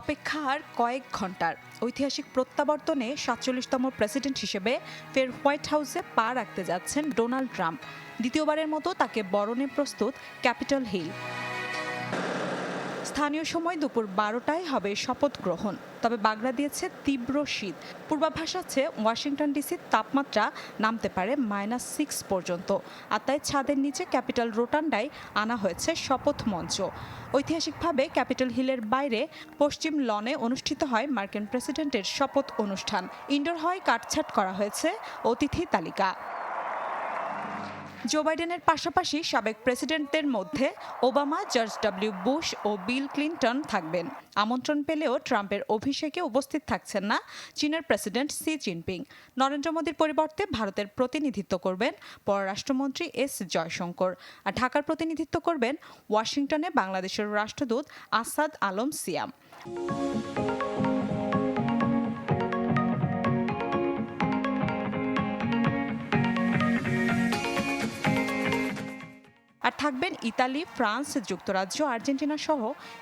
অপেক্ষা আর কয়েক ঘণ্টার ঐতিহাসিক প্রত্যাবর্তনে সাতচল্লিশতম প্রেসিডেন্ট হিসেবে ফের হোয়াইট হাউসে পা রাখতে যাচ্ছেন ডোনাল্ড ট্রাম্প। দ্বিতীয়বারের মতো তাকে বরণে প্রস্তুত ক্যাপিটল হিল। স্থানীয় সময় দুপুর বারোটায় হবে শপথ গ্রহণ। তবে বাগড়া দিয়েছে তীব্র শীত। পূর্বাভাস আছে, ওয়াশিংটন ডিসির তাপমাত্রা নামতে পারে মাইনাস সিক্স পর্যন্ত। আর তাই ছাদের নিচে ক্যাপিটাল রোটান্ডায় আনা হয়েছে শপথ মঞ্চ। ঐতিহাসিকভাবে ক্যাপিটাল হিলের বাইরে পশ্চিম লনে অনুষ্ঠিত হয় মার্কিন প্রেসিডেন্টের শপথ অনুষ্ঠান। ইনডোর হয় কাটছাট করা হয়েছে অতিথি তালিকা। জো বাইডেনের পাশাপাশি সাবেক প্রেসিডেন্টদের মধ্যে ওবামা, জর্জ ডব্লিউ বুশ ও বিল ক্লিন্টন থাকবেন। আমন্ত্রণ পেলেও ট্রাম্পের অভিষেকে উপস্থিত থাকছেন না চীনের প্রেসিডেন্ট সি জিনপিং। নরেন্দ্র মোদীর পরিবর্তে ভারতের প্রতিনিধিত্ব করবেন পররাষ্ট্রমন্ত্রী এস জয়শঙ্কর। আর ঢাকার প্রতিনিধিত্ব করবেন ওয়াশিংটনে বাংলাদেশের রাষ্ট্রদূত আসাদ আলম সিয়াম। থাকবেন ইতালি, ফ্রান্স, যুক্তরাজ্য, আর্জেন্টিনা সহ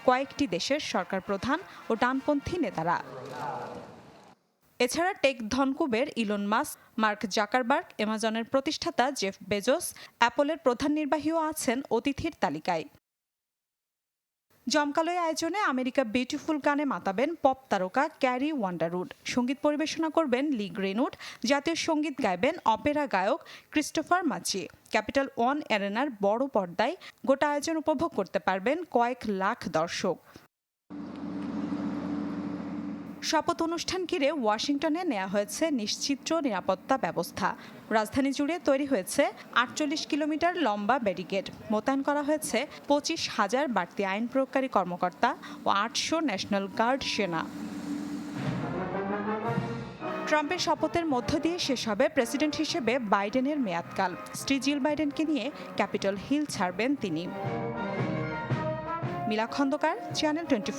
কয়েকটি দেশের সরকার প্রধান ও ডানপন্থী নেতারা। এছাড়া টেক ধনকুবের ইলন মাস মার্ক জাকারবার্গ, অ্যামাজনের প্রতিষ্ঠাতা জেফ বেজোস, অ্যাপলের প্রধান নির্বাহীও আছেন অতিথির তালিকায়। জমকালয় আয়োজনে আমেরিকা বিউটিফুল গানে মাতাবেন পপ তারকা ক্যারি ওয়ান্ডারউড। সংগীত পরিবেশনা করবেন লি গ্রেনউড। জাতীয় সংগীত গাইবেন অপেরা গায়ক ক্রিস্টোফার মাচি। ক্যাপিটাল ওয়ান অ্যারেনার বড় পর্দায় গোটা আয়োজন উপভোগ করতে পারবেন কয়েক লাখ দর্শক। শপথ অনুষ্ঠান ঘিরে ওয়াশিংটনে নেওয়া হয়েছে নিশ্চিত্র নিরাপত্তা ব্যবস্থা। রাজধানী জুড়ে তৈরি হয়েছে আটচল্লিশ কিলোমিটার লম্বা ব্যারিকেড। মোতায়েন করা হয়েছে পঁচিশ হাজার বাড়তি আইন প্রয়োগকারী কর্মকর্তা ও আটশো ন্যাশনাল গার্ড সেনা। ট্রাম্পের শপথের মধ্য দিয়ে শেষ হবে প্রেসিডেন্ট হিসেবে বাইডেনের মেয়াদকাল। স্ত্রী জিল বাইডেনকে নিয়ে ক্যাপিটল হিল ছাড়বেন তিনি। মিলা খন্দকার, চ্যানেল টোয়েন্টি